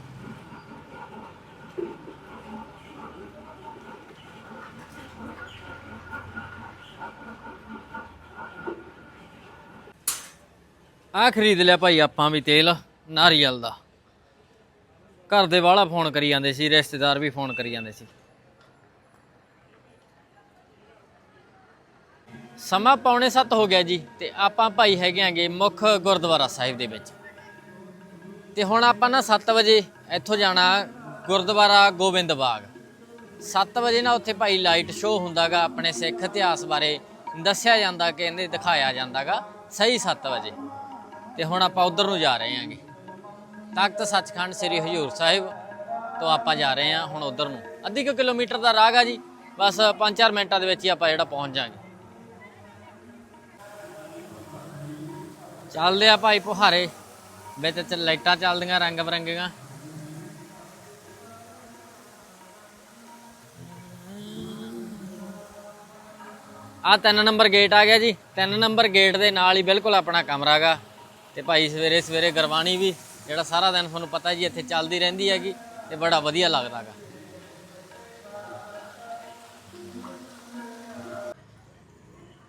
ਆ ਖਰੀਦ ਲਿਆ ਭਾਈ ਆਪਾਂ ਵੀ ਤੇਲ, ਨਾਰੀਅਲ ਦਾ। ਘਰ ਦੇ ਵਾਲਾ ਫੋਨ ਕਰੀ ਜਾਂਦੇ ਸੀ, ਰਿਸ਼ਤੇਦਾਰ ਵੀ ਫੋਨ ਕਰੀ ਜਾਂਦੇ ਸੀ। ਸਮਾਂ ਪੌਣੇ 7 ਹੋ ਗਿਆ ਜੀ ਤੇ ਆਪਾਂ ਭਾਈ ਹੈਗੇ ਆਂਗੇ ਮੁੱਖ ਗੁਰਦੁਆਰਾ ਸਾਹਿਬ ਦੇ ਵਿੱਚ। ਤੇ ਹੁਣ ਆਪਾਂ ਨਾ 7 ਵਜੇ ਇੱਥੋਂ ਜਾਣਾ ਗੁਰਦੁਆਰਾ ਗੋਬਿੰਦ ਬਾਗ। 7 ਵਜੇ ਨਾ ਉੱਥੇ ਭਾਈ ਲਾਈਟ ਸ਼ੋਅ ਹੁੰਦਾਗਾ, ਆਪਣੇ ਸਿੱਖ ਇਤਿਹਾਸ ਬਾਰੇ ਦੱਸਿਆ ਜਾਂਦਾ ਕਿ ਇਹਨੇ ਦਿਖਾਇਆ ਜਾਂਦਾਗਾ, ਸਹੀ 7 ਵਜੇ। ਤੇ ਹੁਣ ਆਪਾਂ ਉਧਰ ਨੂੰ ਜਾ ਰਹੇ ਹਾਂਗੇ। ਤਖਤ ਸੱਚਖੰਡ ਸ੍ਰੀ ਹਜੂਰ ਸਾਹਿਬ ਤੋਂ ਆਪਾਂ ਜਾ ਰਹੇ ਹਾਂ ਹੁਣ ਉਧਰ ਨੂੰ। ਅੱਧੀ ਕੁ ਕਿਲੋਮੀਟਰ ਦਾ ਰਾਹ ਆ ਜੀ। ਬਸ 5-4 ਮਿੰਟਾਂ ਦੇ ਵਿੱਚ ਹੀ ਆਪਾਂ ਜਿਹੜਾ ਪਹੁੰਚ ਜਾਾਂਗੇ ਚੱਲਦੇ ਆ ਭਾਈ ਪੁਹਾਰੇ। ਵਿੱਚ ਚ ਲਾਈਟਾਂ ਚੱਲਦੀਆਂ ਰੰਗ ਬਰੰਗੀਆਂ ਆ ਤਿੰਨ ਨੰਬਰ ਗੇਟ ਆ ਗਿਆ ਜੀ। ਤਿੰਨ ਨੰਬਰ ਗੇਟ ਦੇ ਨਾਲ ਹੀ ਬਿਲਕੁਲ ਆਪਣਾ ਕਮਰਾ ਹੈਗਾ ਤੇ ਭਾਈ ਸਵੇਰੇ ਸਵੇਰੇ ਗਰਵਾਣੀ ਵੀ, ਜਿਹੜਾ ਸਾਰਾ ਦਿਨ ਤੁਹਾਨੂੰ ਪਤਾ ਜੀ ਇੱਥੇ ਚੱਲਦੀ ਰਹਿੰਦੀ ਹੈਗੀ, ਤੇ ਬੜਾ ਵਧੀਆ ਲੱਗਦਾ ਹੈਗਾ।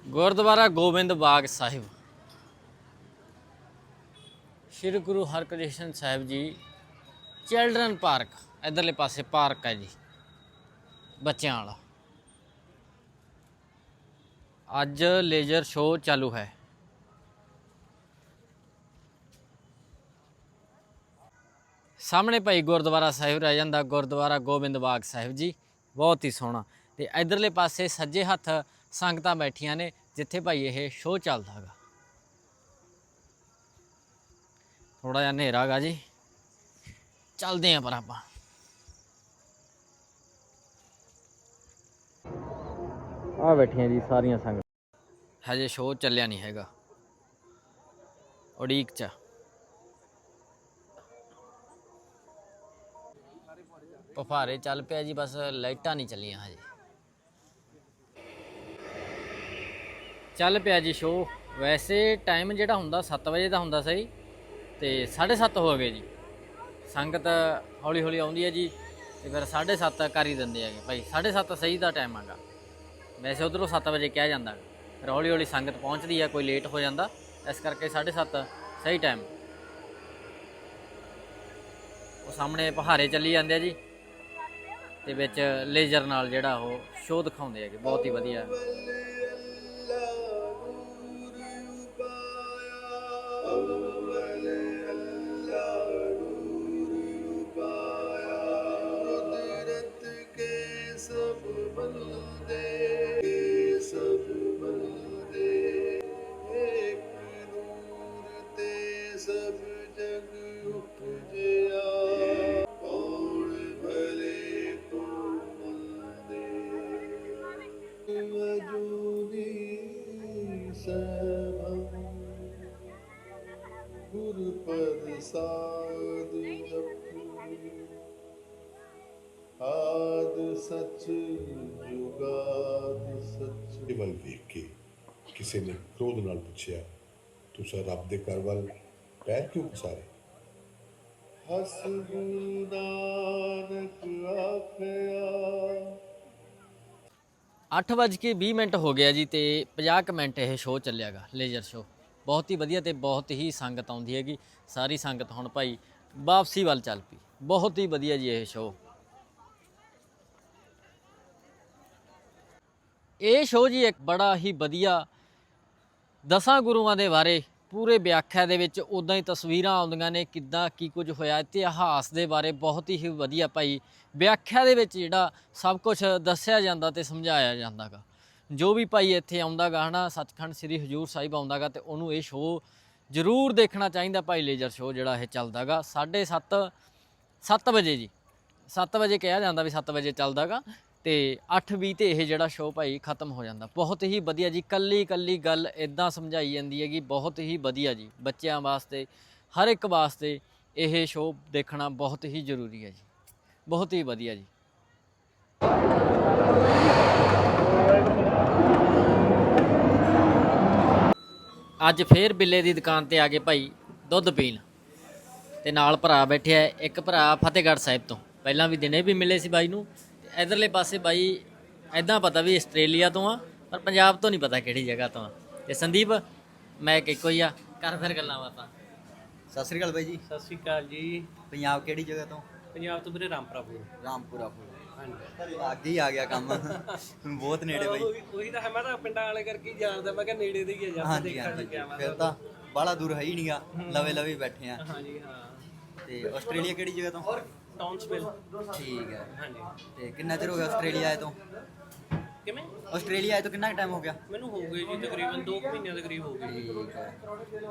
ਗੁਰਦੁਆਰਾ ਗੋਬਿੰਦ ਬਾਗ ਸਾਹਿਬ। ਸ਼੍ਰੀ ਗੁਰੂ ਹਰਕ੍ਰਿਸ਼ਨ ਸਾਹਿਬ ਜੀ, ਚਿਲਡਰਨ ਪਾਰਕ, ਇਧਰਲੇ ਪਾਸੇ ਪਾਰਕ ਹੈ ਜੀ, ਬੱਚਿਆਂ ਵਾਲਾ। ਅੱਜ ਲੇਜ਼ਰ ਸ਼ੋਅ ਚਾਲੂ ਹੈ। ਸਾਹਮਣੇ ਭਾਈ ਗੁਰਦੁਆਰਾ ਸਾਹਿਬ ਰਹਿ ਜਾਂਦਾ, ਗੁਰਦੁਆਰਾ ਗੋਬਿੰਦ ਬਾਗ ਸਾਹਿਬ ਜੀ। ਬਹੁਤ ਹੀ ਸੋਹਣਾ। ਤੇ ਇਧਰਲੇ ਪਾਸੇ ਸੱਜੇ ਹੱਥ ਸੰਗਤਾਂ ਬੈਠੀਆਂ ਨੇ, ਜਿੱਥੇ ਭਾਈ ਇਹ ਸ਼ੋਅ ਚੱਲਦਾ ਹੈਗਾ। ਥੋੜਾ ਜਿਹਾ ਹਨੇਰਾ ਗਾ ਜੀ। ਚੱਲਦੇ ਆਂ ਪਰ ਆਪਾਂ। ਆ ਬੈਠੀਆਂ ਜੀ ਸਾਰੀਆਂ ਸੰਗਤਾਂ। ਹਜੇ ਸ਼ੋਅ ਚੱਲਿਆ ਨਹੀਂ ਹੈਗਾ। ਉਡੀਕ ਚ। ਪਫਾਰੇ ਚੱਲ ਪਿਆ ਜੀ, ਬਸ ਲਾਈਟਾਂ ਨਹੀਂ ਚੱਲੀਆਂ ਹਜੇ। ਚੱਲ ਪਿਆ ਜੀ ਸ਼ੋਅ ਵੈਸੇ ਟਾਈਮ ਜਿਹੜਾ ਹੁੰਦਾ 7 ਵਜੇ ਦਾ ਹੁੰਦਾ ਸਹੀ, ਤੇ 7:30 ਹੋ ਗਏ ਜੀ। ਸੰਗਤ ਹੌਲੀ ਹੌਲੀ ਆਉਂਦੀ ਹੈ ਜੀ, ਤੇ ਫਿਰ 7:30 ਕਰ ਹੀ ਦਿੰਦੇ ਹੈਗੇ। ਭਾਈ 7:30 ਸਹੀ ਦਾ ਟਾਈਮ ਹੈਗਾ। ਵੈਸੇ ਉਧਰੋਂ 7 ਵਜੇ ਕਿਹਾ ਜਾਂਦਾ ਗਾ। ਫਿਰ ਹੌਲੀ ਹੌਲੀ ਸੰਗਤ ਪਹੁੰਚਦੀ ਹੈ, ਕੋਈ ਲੇਟ ਹੋ ਜਾਂਦਾ। ਇਸ ਕਰਕੇ 7:30 ਸਹੀ ਟਾਈਮ ਉਹ ਸਾਹਮਣੇ ਪਹਾੜੇ ਚੱਲੀ ਜਾਂਦੇ ਆ ਜੀ। ਤੇ ਵਿੱਚ ਲੇਜ਼ਰ ਨਾਲ ਜਿਹੜਾ ਉਹ ਸ਼ੋਅ ਦਿਖਾਉਂਦੇ ਹੈਗੇ ਬਹੁਤ ਹੀ ਵਧੀਆ। ਤੁਸੀਂ ਰੱਬ ਦੇ ਘਰ ਵੱਲ ਪੈਰ ਕਿਉਂ ਪਸਾਰੇ? ਹਸ ਗੁਰੂ ਨਾਨਕ ਆਖਿਆ 8:20 ਮਿੰਟ ਹੋ ਗਿਆ ਜੀ ਤੇ 50 ਕੁ ਮਿੰਟ ਇਹ ਸ਼ੋਅ ਚੱਲਿਆਗਾ ਲੇਜ਼ਰ ਸ਼ੋਅ ਬਹੁਤ ਹੀ ਵਧੀਆ ਤੇ ਬਹੁਤ ਹੀ ਸੰਗਤ ਆਉਂਦੀ ਹੈਗੀ ਸਾਰੀ ਸੰਗਤ ਹੁਣ ਭਾਈ ਵਾਪਸੀ ਵੱਲ ਚੱਲ ਪਈ। ਬਹੁਤ ਹੀ ਵਧੀਆ ਜੀ ਇਹ ਸ਼ੋਅ ਇਹ ਸ਼ੋਅ ਜੀ ਇੱਕ ਬੜਾ ਹੀ ਵਧੀਆ ਦਸਾਂ ਗੁਰੂਆਂ ਦੇ ਬਾਰੇ ਪੂਰੇ ਵਿਆਖਿਆ ਦੇ ਵਿੱਚ ਉਦਾਂ ਹੀ ਤਸਵੀਰਾਂ ਆਉਂਦੀਆਂ ਨੇ ਕਿੱਦਾਂ ਕੀ ਕੁਝ ਹੋਇਆ, ਇਤਿਹਾਸ ਦੇ ਬਾਰੇ ਬਹੁਤ ਹੀ ਵਧੀਆ ਭਾਈ। ਵਿਆਖਿਆ ਦੇ ਵਿੱਚ ਜਿਹੜਾ ਸਭ ਕੁਝ ਦੱਸਿਆ ਜਾਂਦਾ ਤੇ ਸਮਝਾਇਆ ਜਾਂਦਾਗਾ। ਜੋ ਵੀ ਭਾਈ ਇੱਥੇ ਆਉਂਦਾਗਾ, ਹਨਾ, ਸੱਚਖੰਡ ਸ੍ਰੀ ਹਜੂਰ ਸਾਹਿਬ ਆਉਂਦਾਗਾ ਤੇ ਉਹਨੂੰ ਇਹ ਸ਼ੋਅ ਜ਼ਰੂਰ ਦੇਖਣਾ ਚਾਹੀਦਾ ਭਾਈ ਲੇਜ਼ਰ ਸ਼ੋਅ ਜਿਹੜਾ ਇਹ ਚੱਲਦਾਗਾ 7:30 7 ਵਜੇ ਜੀ। 7 ਵਜੇ ਕਿਹਾ ਜਾਂਦਾ ਵੀ 7 ਵਜੇ ਚੱਲਦਾਗਾ। ਤੇ 8:20 ਤੇ ਇਹ ਜਿਹੜਾ ਸ਼ੋਅ ਭਾਈ ਖਤਮ ਹੋ ਜਾਂਦਾ। ਬਹੁਤ ਹੀ ਵਧੀਆ ਜੀ ਕੱਲੀ ਕੱਲੀ ਗੱਲ ਇਦਾਂ ਸਮਝਾਈ ਜਾਂਦੀ ਹੈਗੀ ਬਹੁਤ ਹੀ ਵਧੀਆ ਜੀ ਬੱਚਿਆਂ ਵਾਸਤੇ ਹਰ ਇੱਕ ਵਾਸਤੇ ਇਹ ਸ਼ੋਅ ਦੇਖਣਾ ਬਹੁਤ ਹੀ ਜ਼ਰੂਰੀ ਹੈ ਜੀ। ਬਹੁਤ ਹੀ ਵਧੀਆ ਜੀ। ਅੱਜ ਫੇਰ ਬਿੱਲੇ ਦੀ ਦੁਕਾਨ ਤੇ ਆ ਗਏ ਭਾਈ ਦੁੱਧ ਪੀਣ। ਤੇ ਨਾਲ ਭਰਾ ਬੈਠਿਆ ਹੈ, ਇੱਕ ਭਰਾ ਫਤਿਹਗੜ੍ਹ ਸਾਹਿਬ ਤੋਂ। ਪਹਿਲਾਂ ਵੀ ਦਿਨੇ ਵੀ ਮਿਲੇ ਸੀ ਬਾਈ ਨੂੰ ਇਧਰਲੇ ਪਾਸੇ ਬਾਈ ਐਦਾਂ ਪਤਾ ਵੀ ਆਸਟ੍ਰੇਲੀਆ ਤੋਂ ਆ ਪਰ ਪੰਜਾਬ ਤੋਂ ਨਹੀਂ ਪਤਾ ਕਿਹੜੀ ਜਗ੍ਹਾ ਤੋਂ ਆ। ਤੇ ਸੰਦੀਪ ਮੈਂ ਇੱਕ ਇੱਕੋ ਹੀ ਆ। ਕਰ ਫਿਰ ਗੱਲਾਂ ਬਾਤਾਂ। ਸਤਿ ਸ੍ਰੀ ਅਕਾਲ ਬਾਈ ਜੀ। ਸਤਿ ਸ਼੍ਰੀ ਅਕਾਲ ਜੀ। ਪੰਜਾਬ ਕਿਹੜੀ ਜਗ੍ਹਾ ਤੋਂ? ਪੰਜਾਬ ਤੋਂ ਵੀਰੇ ਰਾਮਪੁਰਾਪੁਰ ਰਾਮਪੁਰਾ ਪੁਰ ਹਾਂਜੀ। ਅੱਗੇ ਹੀ ਆ ਗਿਆ ਕੰਮ। ਬਹੁਤ ਨੇੜੇ ਬਾਈ। ਉਹੀ ਉਹੀ ਤਾਂ ਹੈ ਮੈਂ ਤਾਂ ਪਿੰਡਾਂ ਵਾਲੇ ਕਰਕੇ ਹੀ ਜਾਣਦਾ ਮੈਂ ਕਿਹਾ ਨੇੜੇ ਦੇ ਹੀ ਆ ਜਾਂ ਹਾਂਜੀ ਦੇਖਣ ਹਾਂਜੀ। ਲੱਗਿਆ ਮੈਂ ਫਿਰ ਤਾਂ ਬਾਹਲਾ ਦੂਰ ਹੈ ਹੀ ਨਹੀਂਗਾ ਲਵੇ ਲਵੇ ਬੈਠੇ ਆ। ਹਾਂਜੀ ਹਾਂ। ਤੇ ਆਸਟ੍ਰੇਲੀਆ ਕਿਹੜੀ ਜਗ੍ਹਾ ਤੋਂ? ਟਾਊਨਸਵਿਲ ਠੀਕ ਹੈ। ਹਾਂਜੀ। ਤੇ ਕਿੰਨਾ ਚਿਰ ਹੋ ਗਿਆ ਆਸਟ੍ਰੇਲੀਆ ਆਏ ਤੋਂ? ਕਿਵੇਂ? ਆਸਟ੍ਰੇਲੀਆ ਆਏ ਤੋਂ ਕਿੰਨਾ ਟਾਈਮ ਹੋ ਗਿਆ? ਮੈਨੂੰ ਹੋ ਗਏ ਜੀ ਤਕਰੀਬਨ 2 ਮਹੀਨਿਆਂ ਦੇ ਕਰੀਬ ਹੋ ਗਏ। ਠੀਕ ਹੈ।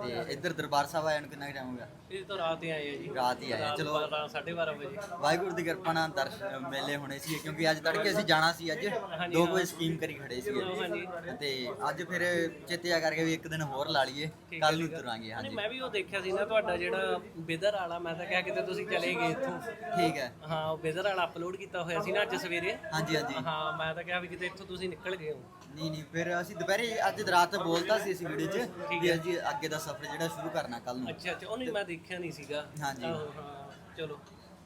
ਤੇ ਇੱਧਰ ਦਰਬਾਰ ਸਾਹਿਬ ਆਏ ਨੂੰ ਕਿੰਨਾ ਟਾਈਮ ਹੋ ਗਿਆ? ਇਹ ਤਾਂ ਰਾਤ ਹੀ ਆਏ ਆ ਜੀ। ਰਾਤ ਹੀ ਆਏ ਆ, ਚਲੋ। 12 12:30 ਵਜੇ। ਵਾਹਿਗੁਰੂ ਦੀ ਕਿਰਪਾ ਨਾਲ ਦਰਸ਼ਨ ਮੇਲੇ ਹੋਣੇ ਸੀ ਕਿਉਂਕਿ ਅੱਜ ਤੜਕੇ ਅਸੀਂ ਜਾਣਾ ਸੀ ਅੱਜ ਦੋ ਵਜੇ ਸਕੀਮ ਕਰੀ ਖੜੇ ਸੀ। ਹਾਂਜੀ। ਤੇ ਅੱਜ ਫਿਰ ਚੇਤਿਆ ਕਰਕੇ ਵੀ ਇੱਕ ਦਿਨ ਹੋਰ ਲਾ ਲਈਏ ਕੱਲ ਨੂੰ ਤੁਰਾਂਗੇ ਨਹੀਂ ਹਾਂਜੀ। ਮੈਂ ਵੀ ਉਹ ਦੇਖਿਆ ਸੀ ਨਾ ਤੁਹਾਡਾ ਜਿਹੜਾ ਬਿਦਰ ਵਾਲਾ ਮੈਂ ਤਾਂ ਕਿਹਾ ਕਿਤੇ ਤੁਸੀਂ ਚਲੇ ਗਏ ਇੱਥੋਂ। ਠੀਕ ਹੈ। ਹਾਂ ਉਹ ਬਿਦਰ ਵਾਲਾ ਅਪਲੋਡ ਕੀਤਾ ਹੋਇਆ ਸੀ ਨਾ ਅੱਜ ਸਵੇਰੇ। ਹਾਂਜੀ ਹਾਂਜੀ। ਹਾਂ ਮੈਂ ਤਾਂ ਕਿਹਾ ਵੀ ਕਿਤੇ ਇੱਥੋਂ ਤੁਸੀਂ ਨਿਕਲ ਗਏ ਹੋ? ਨਹੀਂ ਨਹੀਂ ਫਿਰ ਅਸੀਂ ਦੁਪਹਿਰੇ ਅੱਜ ਰਾਤ ਬੋਲਤਾ ਸੀ ਇਸ ਵੀਡੀਓ 'ਚ ਵੀ ਅਸੀਂ ਅੱਗੇ ਦਾ ਸਫ਼ਰ ਜਿਹੜਾ ਸ਼ੁਰੂ ਕਰਨਾ ਕੱਲ ਨੂੰ। ਅੱਛਾ ਅੱਛਾ ਉਹਨੂੰ ਮੈਂ ਦੇਖਿਆ ਨਹੀਂ ਸੀਗਾ। ਹਾਂਜੀ। ਆਹੋ, ਹਾਂ ਚਲੋ।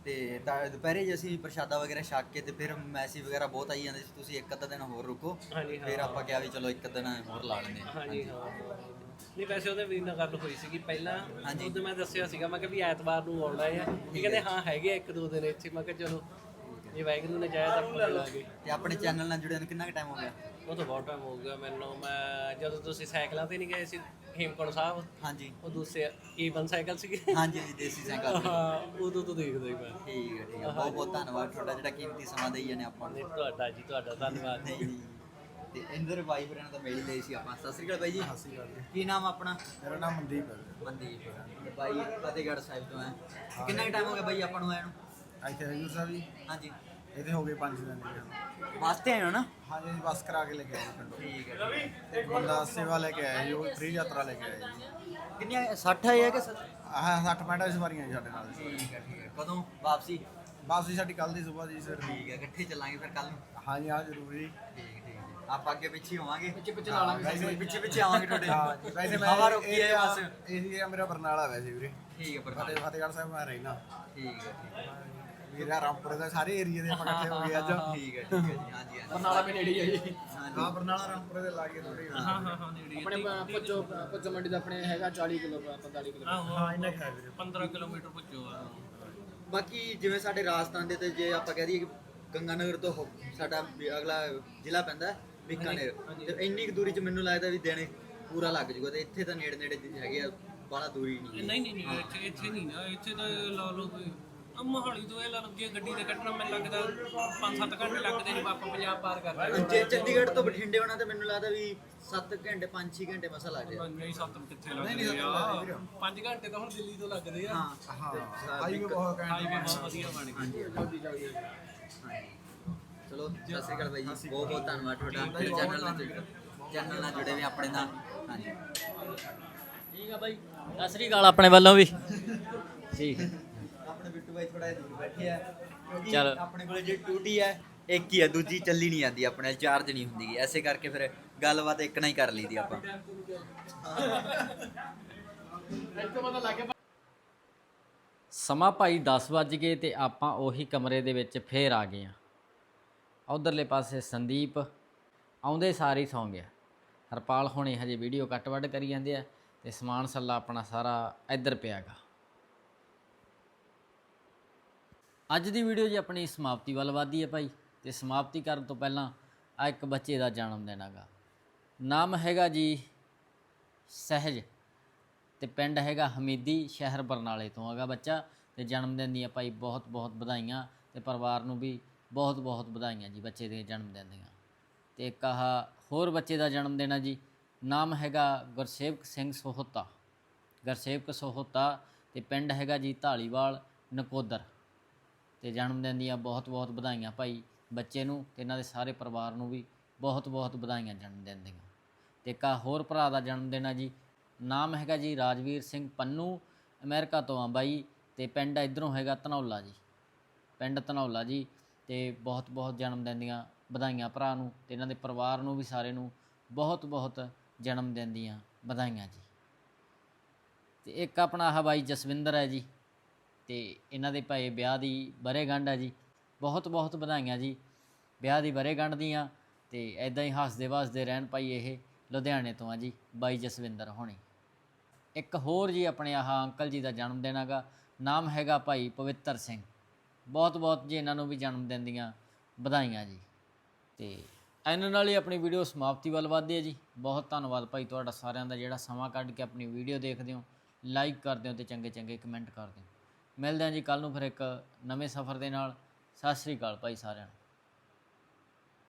ਤੇ ਤਾਂ ਦੁਪਹਿਰੇ ਜੇ ਅਸੀਂ ਪ੍ਰਸ਼ਾਦਾ ਵਗੈਰਾ ਛਕ ਕੇ ਤੇ ਫਿਰ ਮੈਸੇਜ ਵਗੈਰਾ ਬਹੁਤ ਆਈ ਜਾਂਦੇ ਸੀ ਤੁਸੀਂ ਇੱਕ ਅੱਧਾ ਦਿਨ ਹੋਰ ਰੁਕੋ। ਹਾਂਜੀ ਹਾਂ। ਫਿਰ ਆਪਾਂ ਕਿਹਾ ਵੀ ਚਲੋ ਇੱਕ ਦਿਨ ਹੋਰ ਲਾ ਲੈਂਦੇ ਹਾਂ। ਹਾਂਜੀ ਹਾਂ। ਨਹੀਂ ਵੈਸੇ ਉਹਦੇ ਵੀਰ ਨਾਲ ਗੱਲ ਹੋਈ ਸੀਗੀ। ਪਹਿਲਾਂ ਹਾਂਜੀ। ਉਦੋਂ ਮੈਂ ਦੱਸਿਆ ਸੀਗਾ ਮੈਂ ਕਿਹਾ ਵੀ ਐਤਵਾਰ ਨੂੰ ਆਉਣਾ ਹੈ ਇਹ ਕਹਿੰਦੇ ਹਾਂ ਹੈਗੇ ਆ ਇੱਕ ਦੋ ਦਿਨ ਇੱਥੇ। ਮੈਂ ਕਿਹਾ ਚਲੋ ਜੇ ਵਾਹਿਗੁਰੂ ਨੇ ਚਾਹਿਆ ਤਾਂ ਆਪਾਂ ਮਿਲਾਂਗੇ ਤੇ ਆਪਣੇ ਚੈਨਲ ਨਾਲ ਜੁੜਿਆਂ ਨੂੰ ਕਿੰਨਾ ਕੁ ਟਾਈਮ ਹੋ ਗਿਆ? ਉਹ ਤਾਂ ਬਹੁਤ ਟਾਈਮ ਹੋ ਗਿਆ ਮੈਨੂੰ। ਮੈਂ ਜਦੋਂ ਤੁਸੀਂ ਸਾਈਕਲਾਂ ਤੇ ਨਹੀਂ ਗਏ ਸੀ ਹੇਮਕੁੰਟ ਸਾਹਿਬ ਹਾਂਜੀ। ਉਹ ਦੂਸਰੇ ਈਵਨ ਸਾਈਕਲ ਸੀਗੇ। ਹਾਂਜੀ ਜੀ ਦੇਸੀ ਸਾਈਕਲ ਹਾਂ ਉਦੋਂ ਤੋਂ ਦੇਖਦਾ ਹੀ ਮੈਂ। ਠੀਕ ਹੈ ਠੀਕ ਹੈ। ਬਹੁਤ ਬਹੁਤ ਧੰਨਵਾਦ। ਤੁਹਾਡਾ ਜਿਹੜਾ ਕੀਮਤੀ ਸਮਾਂ ਦੇਈ ਜਾਂਦੇ ਆਪਾਂ ਨੂੰ। ਤੁਹਾਡਾ ਜੀ ਤੁਹਾਡਾ ਧੰਨਵਾਦ। ਨਹੀਂ ਤੇ ਇੰਦਰ ਬਾਈ ਨਾਲ ਤਾਂ ਮਿਲ ਲਈ ਸੀ ਆਪਾਂ। ਸਤਿ ਸ੍ਰੀ ਅਕਾਲ ਬਾਈ ਜੀ। ਸਤਿ ਸ੍ਰੀ ਅਕਾਲ ਕੀ ਨਾਮ ਆਪਣਾ? ਮੇਰਾ ਨਾਮ ਮਨਦੀਪ ਹੈ ਮਨਦੀਪ। ਬਾਈ ਫਤਿਹਗੜ੍ਹ ਸਾਹਿਬ ਤੋਂ ਹੈ। ਕਿੰਨਾ ਟਾਈਮ ਹੋ ਗਿਆ ਬਾਈ ਆਪਾਂ ਨੂੰ ਆਇਆ ਨੂੰ? ਇੱਥੇ ਹਜੂਰ ਸਾਹਿਬ ਜੀ। ਹਾਂਜੀ। ਇਹਦੇ ਹੋ ਗਏ 5 ਦਿਨ ਜੀ। ਵਾਸਤੇ ਆਏ ਹੋ ਨਾ? ਹਾਂਜੀ ਜੀ ਬੱਸ ਕਰਾ ਕੇ ਲੈ ਕੇ ਆਏ ਜੀ ਪਿੰਡੋਂ। ਠੀਕ ਹੈ। ਇੱਕ ਬੰਦਾ ਸੇਵਾ ਲੈ ਕੇ ਆਇਆ ਜੀ ਉਹ ਫ੍ਰੀ ਯਾਤਰਾ ਲੈ ਕੇ ਆਇਆ ਜੀ। ਕਿੰਨੀਆਂ 60 ਆਏ ਹੈ ਕਿ 70? ਆਹ 60 ਮਿੰਟ ਸਵਾਰੀਆਂ ਜੀ ਸਾਡੇ ਨਾਲ। ਠੀਕ ਹੈ ਠੀਕ ਹੈ। ਕਦੋਂ ਵਾਪਸੀ? ਬੱਸ ਜੀ ਸਾਡੀ ਕੱਲ ਦੀ ਸਵੇਰ ਦੀ ਸਰ। ਠੀਕ ਹੈ ਇਕੱਠੇ ਚੱਲਾਂਗੇ ਫਿਰ ਕੱਲ ਨੂੰ? ਹਾਂਜੀ ਹਾਂ ਜ਼ਰੂਰ ਜੀ। ਠੀਕ ਠੀਕ ਆਪਾਂ ਅੱਗੇ ਪਿੱਛੇ ਹੋਵਾਂਗੇ? ਪਿੱਛੇ ਪਿੱਛੇ ਵੈਸੇ ਪਿੱਛੇ ਪਿੱਛੇ ਆਵਾਂਗੇ ਤੁਹਾਡੇ। ਹਾਂ ਜੀ, ਵੈਸੇ ਮੈਂ ਹਵਾ ਰੋਕੀ ਹੈ ਬਸ। ਇਹ ਏਰੀਆ ਮੇਰਾ ਬਰਨਾਲਾ ਵੈਸੇ ਵੀਰੇ। ਠੀਕ ਹੈ ਪਰ ਫਤਿਹ ਫਤਿਹਗੜ੍ਹ ਸਾਹਿਬ ਮੈਂ ਰਹਿਣਾ ਠੀਕ ਹੈ ਠੀਕ ਹੈ। ਵੀਰਾ ਰਾਮਪੁਰ ਦਾ ਸਾਰੇ ਏਰੀਆ ਦੇ ਆਪਾਂ ਇਕੱਠੇ ਹੋ ਗਏ ਅੱਜ। ਠੀਕ ਹੈ ਠੀਕ ਹੈ ਜੀ ਹਾਂਜੀ ਹਾਂਜੀ। ਬਰਨਾਲਾ ਵੀ ਨੇੜੇ ਹੀ ਹੈ ਜੀ। ਹਾਂ ਬਰਨਾਲਾ ਰਾਮਪੁਰ ਦੇ ਲਾਗੇ ਥੋੜੀ ਹਾਂ ਹਾਂ ਹਾਂ ਨੇੜੇ ਆਪਣੇ ਪੁੱਜੋ ਪੁੱਜੋ ਮੰਡੀ ਦਾ ਆਪਣੇ ਹੈਗਾ 40 ਕਿਲੋ 45 ਕਿਲੋ ਹਾਂ ਇੰਨਾ ਖਾਇਆ ਵੀਰੇ। 15 ਕਿਲੋਮੀਟਰ ਪੁੱਜੋ ਆ। ਬਾਕੀ ਜਿਵੇਂ ਸਾਡੇ ਰਾਜਸਥਾਨ ਦੇ ਤੇ ਜੇ ਆਪਾਂ ਕਹਿ ਦਈਏ ਗੰਗਾਨਗਰ ਤੋਂ ਸਾਡਾ ਅਗਲਾ ਜ਼ਿਲ੍ਹਾ ਪੈਂਦਾ ਬੀਕਾਨੇਰ। ਤੇ ਇੰਨੀ ਕੁ ਦੂਰੀ 'ਚ ਮੈਨੂੰ ਲੱਗਦਾ ਵੀ ਦਿਨ ਪੂਰਾ ਲੱਗ ਜੂਗਾ ਤੇ ਇੱਥੇ ਤਾਂ ਨੇੜੇ ਨੇੜੇ ਹੈਗੇ ਆ ਬਾਹਲਾ ਦੂਰੀ ਨਹੀਂ ਨਹੀਂ ਨਹੀਂ ਇੱਥੇ ਇੱਥੇ ਨਹੀਂ ਨਾ ਇੱਥੇ ਤਾਂ ਲਾ ਲਓ ਮੋਹਾਲੀ ਤੋਂ ਇਹ ਲਾ ਲਓ ਜੇ ਗੱਡੀ ਤੇ ਕੱਢਣਾ ਮੈਨੂੰ ਲੱਗਦਾ 5-7 ਘੰਟੇ ਲੱਗਦੇ ਨੇ ਆਪਾਂ ਪੰਜਾਬ ਪਾਰ ਕਰਦੇ ਜੇ ਚੰਡੀਗੜ੍ਹ ਤੋਂ ਬਠਿੰਡੇ ਆਉਣਾ ਤੇ ਮੈਨੂੰ ਲੱਗਦਾ ਵੀ 7 ਘੰਟੇ 5-6 ਘੰਟੇ ਮਸਾ ਲੱਗ ਜਾਏ। ਨਹੀਂ ਸੱਤ ਕਿੱਥੇ ਲੱਗਦੇ ਆ 5 ਘੰਟੇ ਤਾਂ ਹੁਣ ਦਿੱਲੀ ਤੋਂ ਲੱਗਦੇ ਆ। ਹਾਂ ਹਾਂ ਹਾਈਵੇ ਬਹੁਤ ਘੈਂਟ ਹਾਈਵੇ ਬਹੁਤ ਵਧੀਆ ਬਣ ਗਏ ਚਲੋ ਸਤਿ ਸ਼੍ਰੀ ਅਕਾਲ ਬਾਈ ਜੀ। ਬਹੁਤ ਬਹੁਤ ਧੰਨਵਾਦ ਤੁਹਾਡਾ। ਚੈਨਲ ਨਾਲ ਜੁੜੇ ਚੈਨਲ ਨਾਲ ਜੁੜੇ ਵੀ ਆਪਣੇ ਨਾਲ। ਹਾਂਜੀ। ਠੀਕ ਆ ਬਾਈ। ਸਤਿ ਸ੍ਰੀ ਅਕਾਲ ਆਪਣੇ ਵੱਲੋਂ ਵੀ। ਠੀਕ ਆਪਣੇ ਬਿੱਟੂ ਬਾਈ ਥੋੜਾ ਦੂਰ ਬੈਠੇ ਆ ਕਿਉਂਕਿ ਚੱਲ। ਆਪਣੇ ਕੋਲੇ ਜੇ ਟੂਟੀ ਹੈ ਇੱਕ ਹੀ ਆ ਦੂਜੀ ਚੱਲੀ ਨਹੀਂ ਜਾਂਦੀ ਆਪਣੇ ਚਾਰਜ ਨਹੀਂ ਹੁੰਦੀ ਐਸੇ ਕਰਕੇ ਫਿਰ ਗੱਲਬਾਤ ਇੱਕ ਨਾਲ ਹੀ ਕਰ ਲਈਦੀ ਆਪਾਂ। ਸਮਾਂ ਭਾਈ 10 ਵੱਜ ਗਏ ਤੇ ਆਪਾਂ ਉਹੀ ਕਮਰੇ ਦੇ ਵਿੱਚ ਫੇਰ ਆ ਗਏ ਆ। ਉਧਰਲੇ ਪਾਸੇ ਸੰਦੀਪ ਆਉਂਦੇ ਸਾਰ ਹੀ ਸੌਂ ਗਿਆ। ਹਰਪਾਲ ਹੁਣੇ ਹਜੇ ਵੀਡੀਓ ਕੱਟ ਵੱਢ ਕਰੀ ਜਾਂਦੇ ਆ ਤੇ ਸਮਾਨ ਸੱਲਾ ਆਪਣਾ ਸਾਰਾ ਇੱਧਰ ਪਿਆਗਾ ਅੱਜ ਦੀ ਵੀਡੀਓ ਜੀ ਆਪਣੀ ਸਮਾਪਤੀ ਵੱਲ ਵਧਦੀ ਹੈ ਭਾਈ ਤੇ ਸਮਾਪਤੀ ਕਰਨ ਤੋਂ ਪਹਿਲਾਂ ਆ ਇੱਕ ਬੱਚੇ ਦਾ ਜਨਮ ਦਿਨ ਹੈਗਾ। ਨਾਮ ਹੈਗਾ ਜੀ ਸਹਿਜ ਤੇ ਪਿੰਡ ਹੈਗਾ ਹਮੀਦੀ ਸ਼ਹਿਰ ਬਰਨਾਲੇ ਤੋਂ ਹੈਗਾ ਬੱਚਾ ਤੇ ਜਨਮ ਦਿਨ ਦੀਆਂ ਭਾਈ ਬਹੁਤ ਬਹੁਤ ਵਧਾਈਆਂ ਤੇ ਪਰਿਵਾਰ ਨੂੰ ਵੀ ਬਹੁਤ ਬਹੁਤ ਵਧਾਈਆਂ ਜੀ ਬੱਚੇ ਦੇ ਜਨਮ ਦਿਨ ਦੀਆਂ। ਤੇ ਇੱਕ ਆਹ ਹੋਰ ਬੱਚੇ ਦਾ ਜਨਮ ਦਿਨ ਹੈ ਜੀ, ਨਾਮ ਹੈਗਾ ਗੁਰਸੇਵਕ ਸਿੰਘ ਸੋਹਤਾ। ਗੁਰਸੇਵਕ ਸੋਹਤਾ ਤੇ ਪਿੰਡ ਹੈਗਾ ਜੀ ਢਾਲੀਵਾਲ ਨਕੋਦਰ। ਤੇ ਜਨਮ ਦਿਨ ਦੀਆਂ ਬਹੁਤ ਬਹੁਤ ਵਧਾਈਆਂ ਭਾਈ ਬੱਚੇ ਨੂੰ ਤੇ ਇਹਨਾਂ ਦੇ ਸਾਰੇ ਪਰਿਵਾਰ ਨੂੰ ਵੀ ਬਹੁਤ ਬਹੁਤ ਵਧਾਈਆਂ ਜਨਮ ਦਿਨ ਦੀਆਂ। ਤੇ ਇੱਕ ਹੋਰ ਭਰਾ ਦਾ ਜਨਮ ਦਿਨ ਹੈ ਜੀ, ਨਾਮ ਹੈਗਾ ਜੀ ਰਾਜਵੀਰ ਸਿੰਘ ਪੰਨੂ, ਅਮਰੀਕਾ ਤੋਂ ਆ ਬਾਈ ਤੇ ਪਿੰਡ ਇਧਰੋਂ ਹੈਗਾ ਧਨੌਲਾ ਜੀ, ਪਿੰਡ ਧਨੌਲਾ ਜੀ ਤੇ ਬਹੁਤ ਬਹੁਤ ਜਨਮ ਦਿਨ ਦੀਆਂ ਵਧਾਈਆਂ ਭਰਾ ਨੂੰ ਤੇ ਇਹਨਾਂ ਦੇ ਪਰਿਵਾਰ ਨੂੰ ਵੀ ਸਾਰੇ ਨੂੰ ਬਹੁਤ ਬਹੁਤ ਜਨਮ ਦਿਨ ਦੀਆਂ ਵਧਾਈਆਂ ਜੀ। ਤੇ ਇੱਕ ਆਪਣਾ ਆਹ ਬਾਈ ਜਸਵਿੰਦਰ ਹੈ ਜੀ ਤੇ ਇਹਨਾਂ ਦੇ ਭਾਈ ਵਿਆਹ ਦੀ ਬਰੇਗੰਢ ਹੈ ਜੀ। ਬਹੁਤ ਬਹੁਤ ਵਧਾਈਆਂ ਜੀ। ਵਿਆਹ ਦੀ ਬਰੇਗੰਢ ਦੀਆਂ ਤੇ ਐਦਾਂ ਹੀ ਹੱਸਦੇ ਵਸਦੇ ਰਹਿਣ ਭਾਈ ਇਹ ਲੁਧਿਆਣੇ ਤੋਂ ਆ ਜੀ, ਬਾਈ ਜਸਵਿੰਦਰ ਹੋਣੀ। ਇੱਕ ਹੋਰ ਜੀ ਆਪਣੇ ਆਹ ਅੰਕਲ ਜੀ ਦਾ ਜਨਮ ਦਿਨ ਹੈਗਾ, ਨਾਮ ਹੈਗਾ ਭਾਈ ਪਵਿੱਤਰ ਸਿੰਘ। ਬਹੁਤ ਬਹੁਤ ਜੀ ਇਹਨਾਂ ਨੂੰ ਵੀ ਜਨਮ ਦਿਨ ਦੀਆਂ ਵਧਾਈਆਂ ਜੀ। ਤੇ ਇਹਨਾਂ ਨਾਲ ਹੀ ਆਪਣੀ ਵੀਡੀਓ ਸਮਾਪਤੀ ਵੱਲ ਵਧਦੀ ਹੈ ਜੀ। ਬਹੁਤ ਧੰਨਵਾਦ ਭਾਈ ਤੁਹਾਡਾ ਸਾਰਿਆਂ ਦਾ ਜਿਹੜਾ ਸਮਾਂ ਕੱਢ ਕੇ ਆਪਣੀ ਵੀਡੀਓ ਦੇਖਦੇ ਹੋ। ਲਾਈਕ ਕਰਦੇ ਹੋ ਤੇ ਚੰਗੇ ਚੰਗੇ ਕਮੈਂਟ ਕਰਦੇ ਹੋ ਮਿਲਦੇ ਹਾਂ ਜੀ ਕੱਲ ਨੂੰ ਫਿਰ ਇੱਕ ਨਵੇਂ ਸਫ਼ਰ ਦੇ ਨਾਲ। ਸਤਿ ਸ੍ਰੀ ਅਕਾਲ ਭਾਈ ਸਾਰਿਆਂ ਨੂੰ।